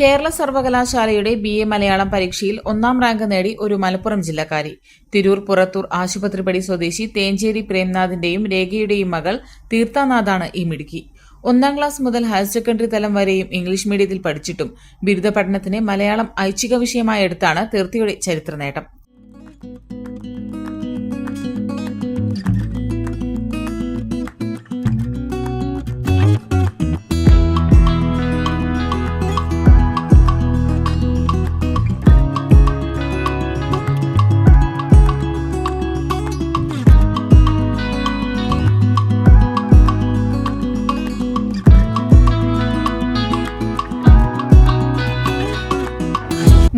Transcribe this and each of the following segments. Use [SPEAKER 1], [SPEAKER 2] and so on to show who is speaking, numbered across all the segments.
[SPEAKER 1] കേരള സർവകലാശാലയുടെ B A Malayalam പരീക്ഷയിൽ ഒന്നാം റാങ്ക് നേടി ഒരു മലപ്പുറം ജില്ലക്കാരി. തിരൂർ പുറത്തൂർ ആശുപത്രിപ്പടി സ്വദേശി തേഞ്ചേരി പ്രേംനാഥിന്റെയും രേഖയുടെയും മകൾ തീർത്ഥാനാഥാണ് ഈ മിടുക്കി. ഒന്നാം ക്ലാസ് മുതൽ ഹയർ സെക്കൻഡറി തലം വരെയും ഇംഗ്ലീഷ് മീഡിയത്തിൽ പഠിച്ചിട്ടും ബിരുദ പഠനത്തിന് മലയാളം ഐച്ഛിക വിഷയമായി എടുത്താണ് തീർത്ഥയുടെ ചരിത്ര നേട്ടം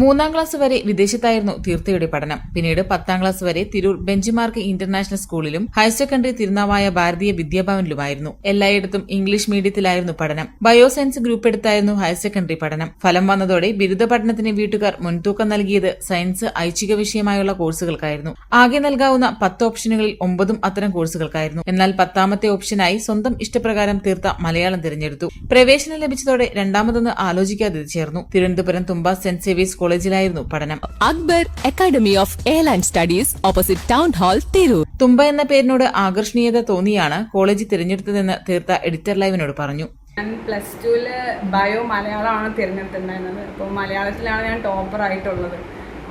[SPEAKER 1] മൂന്നാം ക്ലാസ് വരെ വിദേശത്തായിരുന്നു തീർത്ഥയുടെ പഠനം. പിന്നീട് പത്താം ക്ലാസ് വരെ തിരൂർ ബെഞ്ച്മാർക്ക് ഇന്റർനാഷണൽ സ്കൂളിലും ഹയർ സെക്കൻഡറി തിരുനാവായ ഭാരതീയ വിദ്യാഭവനിലുമായിരുന്നു. എല്ലായിടത്തും ഇംഗ്ലീഷ് മീഡിയത്തിലായിരുന്നു പഠനം. ബയോസയൻസ് ഗ്രൂപ്പ് എടുത്തായിരുന്നു ഹയർ സെക്കൻഡറി പഠനം. ഫലം വന്നതോടെ ബിരുദ പഠനത്തിന് വീട്ടുകാർ മുൻതൂക്കം നൽകിയത് സയൻസ് ഐച്ഛിക വിഷയമായുള്ള കോഴ്സുകൾക്കായിരുന്നു. ആകെ നൽകാവുന്ന പത്ത് ഓപ്ഷനുകളിൽ ഒമ്പതും അത്തരം കോഴ്സുകൾക്കായിരുന്നു. എന്നാൽ പത്താമത്തെ ഓപ്ഷനായി സ്വന്തം ഇഷ്ടപ്രകാരം തീർത്ത മലയാളം തിരഞ്ഞെടുത്തു. പ്രവേശനം ലഭിച്ചതോടെ രണ്ടാമതൊന്ന് ആലോചിക്കാതെ ചേർന്നു. തിരുവനന്തപുരം തുമ്പ സെന്റ് സേവീസ് കോളേജിലായിരുന്നു പഠനം.
[SPEAKER 2] Akbar academy of airline studies opposite town hall Tirur.
[SPEAKER 1] തുമ്പ എന്ന പേരിനോട് ആകർഷണീയത തോന്നിയാണ് കോളേജ് തിരഞ്ഞെടുത്തതെന്ന് തീർത്ത എഡിറ്റർ ലൈവിനോട് പറഞ്ഞു.
[SPEAKER 3] ഞാൻ പ്ലസ് ടുവിൽ ബയോ മലയാളമാണ് തിരഞ്ഞെടുത്തിട്ടുണ്ടായിരുന്നത്. അപ്പോൾ മലയാളത്തിലാണ് ഞാൻ ടോപ്പർ ആയിട്ടുള്ളത്.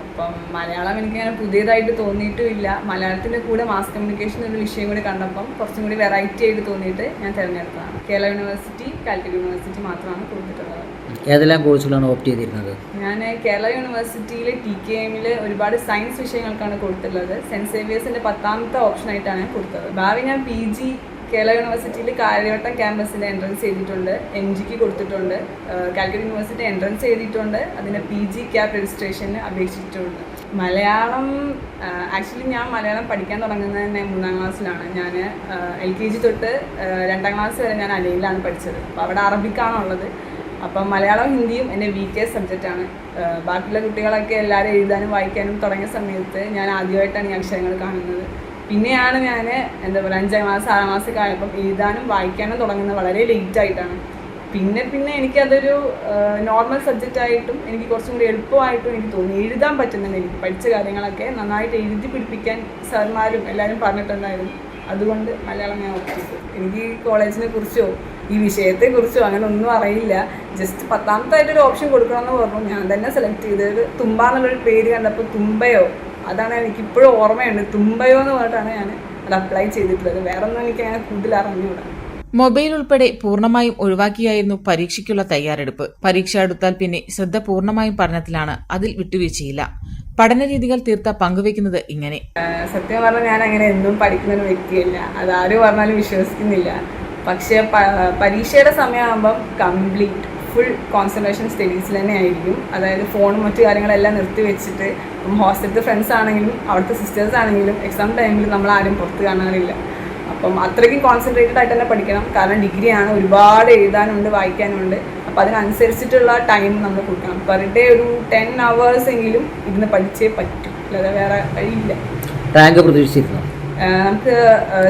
[SPEAKER 3] അപ്പം മലയാളം എനിക്ക് എനിക്കങ്ങനെ പുതിയതായിട്ട് തോന്നിയിട്ടുമില്ല. മലയാളത്തിന്റെ കൂടെ മാസ് കമ്മ്യൂണിക്കേഷൻ ഒരു വിഷയം കൂടി കണ്ടപ്പം കുറച്ചും കൂടി വെറൈറ്റി ആയിട്ട് തോന്നിയിട്ട് ഞാൻ തിരഞ്ഞെടുത്തതാണ്. കേരള യൂണിവേഴ്സിറ്റി കാലിക്കറ്റ് യൂണിവേഴ്സിറ്റി മാത്രമാണ് കൊടുത്തിട്ടുള്ളത്.
[SPEAKER 4] ഏതെല്ലാം കോഴ്സുകളാണ് ഓപ്റ്റ് ചെയ്തിരുന്നത്?
[SPEAKER 3] ഞാൻ കേരള യൂണിവേഴ്സിറ്റിയിലെ ടി കെ എമ്മിൽ ഒരുപാട് സയൻസ് വിഷയങ്ങൾക്കാണ് കൊടുത്തിട്ടുള്ളത്. സെന്റ് സേവിയേഴ്സിന്റെ പത്താമത്തെ ഓപ്ഷനായിട്ടാണ് ഞാൻ കൊടുത്തത്. ഭാവി ഞാൻ പി ജി കേരള യൂണിവേഴ്സിറ്റിയിൽ കാര്യവട്ടം ക്യാമ്പസിൽ എൻട്രൻസ് ചെയ്തിട്ടുണ്ട്. എം ജിക്ക് കൊടുത്തിട്ടുണ്ട്. കാലിക്കറ്റ് യൂണിവേഴ്സിറ്റി എൻട്രൻസ് ചെയ്തിട്ടുണ്ട്. അതിന് പി ജി ക്യാപ് രജിസ്ട്രേഷന് അപേക്ഷിച്ചിട്ടുണ്ട്. മലയാളം ആക്ച്വലി ഞാൻ മലയാളം പഠിക്കാൻ തുടങ്ങുന്നത് തന്നെ മൂന്നാം ക്ലാസ്സിലാണ്. ഞാൻ എൽ കെ ജി തൊട്ട് രണ്ടാം ക്ലാസ് വരെ ഞാൻ അലയിലാണ് പഠിച്ചത്. അപ്പോൾ അവിടെ അറബിക്കാണുള്ളത് അപ്പം മലയാളം ഹിന്ദിയും എന്റെ വീക്കസ്റ്റ് സബ്ജക്റ്റാണ് ബാക്കിയുള്ള കുട്ടികളൊക്കെ എല്ലാവരും എഴുതാനും വായിക്കാനും തുടങ്ങിയ സമയത്ത് ഞാൻ ആദ്യമായിട്ടാണ് ഈ അക്ഷരങ്ങൾ കാണുന്നത്. പിന്നെയാണ് ഞാൻ എന്താ പറയുക അഞ്ചാം മാസം ആറാം ക്ലാസ്സൊക്കെ ആയപ്പം എഴുതാനും വായിക്കാനും തുടങ്ങുന്നത് വളരെ ലേറ്റ് ആയിട്ടാണ്. പിന്നെ പിന്നെ എനിക്കതൊരു നോർമൽ സബ്ജക്റ്റ് ആയിട്ടും എനിക്ക് കുറച്ചും കൂടി എളുപ്പമായിട്ടും എനിക്ക് തോന്നി. എഴുതാൻ പറ്റുന്നുണ്ട് എനിക്ക് പഠിച്ച കാര്യങ്ങളൊക്കെ നന്നായിട്ട് എഴുതി പിടിപ്പിക്കാൻ സാർമാരും എല്ലാവരും പറഞ്ഞിട്ടുണ്ടായിരുന്നു. അതുകൊണ്ട് മലയാളം ഞാൻ ഓർത്തിട്ടു എനിക്ക് കോളേജിനെ കുറിച്ചോ ഈ വിഷയത്തെ കുറിച്ചോ അങ്ങനെ ഒന്നും അറിയില്ല. ജസ്റ്റ് പത്താമത്തെ ആയിട്ടൊരു ഓപ്ഷൻ കൊടുക്കണമെന്ന് പറഞ്ഞു. ഞാൻ തന്നെ സെലക്ട് ചെയ്തത് തുമ്പ എന്നുള്ളൊരു പേര് കണ്ടപ്പോൾ തുമ്പയോ? അതാണ് എനിക്ക് ഇപ്പോഴും ഓർമ്മയുണ്ട്. തുമ്പയോ എന്ന് പറഞ്ഞിട്ടാണ് ഞാൻ അത് അപ്ലൈ ചെയ്തിട്ടുള്ളത്. വേറെ ഒന്നും എനിക്ക് അങ്ങനെ കൂടുതൽ അറിഞ്ഞുകൂടാ.
[SPEAKER 1] മൊബൈൽ ഉൾപ്പെടെ പൂർണമായും ഒഴിവാക്കിയായിരുന്നു പരീക്ഷയ്ക്കുള്ള തയ്യാറെടുപ്പ്. പരീക്ഷ അടുത്താൽ പിന്നെ ശ്രദ്ധ പൂർണമായും പഠനത്തിലാണ്. അതിൽ വിട്ടുവീഴ്ചയില്ല. പഠന രീതികൾ തീർത്ത പങ്കുവെക്കുന്നത് ഇങ്ങനെ.
[SPEAKER 3] സത്യം പറഞ്ഞാൽ ഞാൻ അങ്ങനെ എന്നും പഠിക്കുന്ന ഒരു വ്യക്തിയല്ല. അത് ആരും പറഞ്ഞാലും വിശ്വസിക്കുന്നില്ല. പക്ഷേ പരീക്ഷയുടെ സമയമാകുമ്പം കംപ്ലീറ്റ് ഫുൾ കോൺസെൻട്രേഷൻ സ്റ്റഡീസിൽ തന്നെ ആയിരിക്കും. അതായത് ഫോണും മറ്റു കാര്യങ്ങളെല്ലാം നിർത്തി വെച്ചിട്ട് ഹോസ്റ്റലിലെ ഫ്രണ്ട്സ് ആണെങ്കിലും അവിടുത്തെ സിസ്റ്റേഴ്സ് ആണെങ്കിലും എക്സാം ടൈമിൽ നമ്മൾ ആരും പുറത്ത് കാണാറില്ല. അപ്പം അത്രയ്ക്കും കോൺസെൻട്രേറ്റഡ് ആയിട്ട് തന്നെ പഠിക്കണം. കാരണം ഡിഗ്രിയാണ് ഒരുപാട് എഴുതാനുണ്ട് വായിക്കാനുണ്ട്. അപ്പം അതിനനുസരിച്ചിട്ടുള്ള ടൈം നമ്മൾ കൊടുക്കണം. പെർ ഡേ ഒരു ടെൻ അവേഴ്സ് എങ്കിലും ഇരുന്ന് പഠിച്ചേ പറ്റും. അല്ലാതെ വേറെ വഴിയില്ല.
[SPEAKER 4] റാങ്ക് പ്രതീക്ഷിച്ചിരുന്നു?
[SPEAKER 3] നമുക്ക്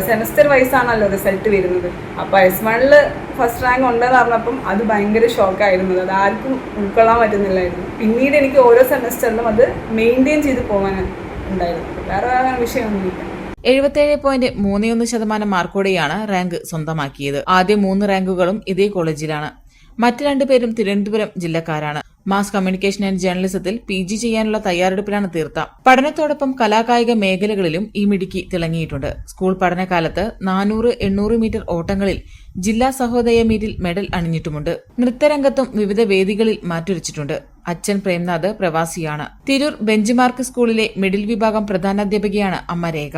[SPEAKER 3] സെമസ്റ്റർ വൈസ് ആണല്ലോ റിസൾട്ട് വരുന്നത്. അപ്പോൾ എസ് വണ്ണിൽ ഫസ്റ്റ് റാങ്ക് ഉണ്ടെന്ന് പറഞ്ഞപ്പം അത് ഭയങ്കര ഷോക്കായിരുന്നു അത് ആർക്കും ഉൾക്കൊള്ളാൻ പറ്റുന്നില്ലായിരുന്നു. പിന്നീട് എനിക്ക് ഓരോ സെമസ്റ്ററിലും അത് മെയിന്റെയിൻ ചെയ്ത് പോകാൻ ഉണ്ടായിരുന്നു വേറെ വേറെ വിഷയമൊന്നുമില്ല.
[SPEAKER 1] എഴുപത്തേഴ് പോയിന്റ് മൂന്ന് ശതമാനം മാർക്കോടെയാണ് റാങ്ക് സ്വന്തമാക്കിയത്. ആദ്യ മൂന്ന് റാങ്കുകളും ഇതേ കോളേജിലാണ്. മറ്റ് രണ്ടുപേരും തിരുവനന്തപുരം ജില്ലക്കാരാണ്. മാസ് കമ്മ്യൂണിക്കേഷൻ ആൻഡ് ജേർണലിസത്തിൽ പി ജി ചെയ്യാനുള്ള തയ്യാറെടുപ്പിലാണ് തീർത്ത. പഠനത്തോടൊപ്പം കലാകായിക മേഖലകളിലും ഈ മിടുക്കി തിളങ്ങിയിട്ടുണ്ട്. സ്കൂൾ പഠനകാലത്ത് നാനൂറ് എണ്ണൂറ് മീറ്റർ ഓട്ടങ്ങളിൽ ജില്ലാ സഹോദയ മീറ്റിൽ മെഡൽ അണിഞ്ഞിട്ടുമുണ്ട്. നൃത്തരംഗത്തും വിവിധ വേദികളിൽ മാറ്റുരച്ചിട്ടുണ്ട്. അച്ഛൻ പ്രേംനാഥ് പ്രവാസിയാണ്. തിരൂർ ബെഞ്ച്മാർക്ക് സ്കൂളിലെ മിഡിൽ വിഭാഗം പ്രധാനാധ്യാപികയാണ് അമ്മ രേഖ.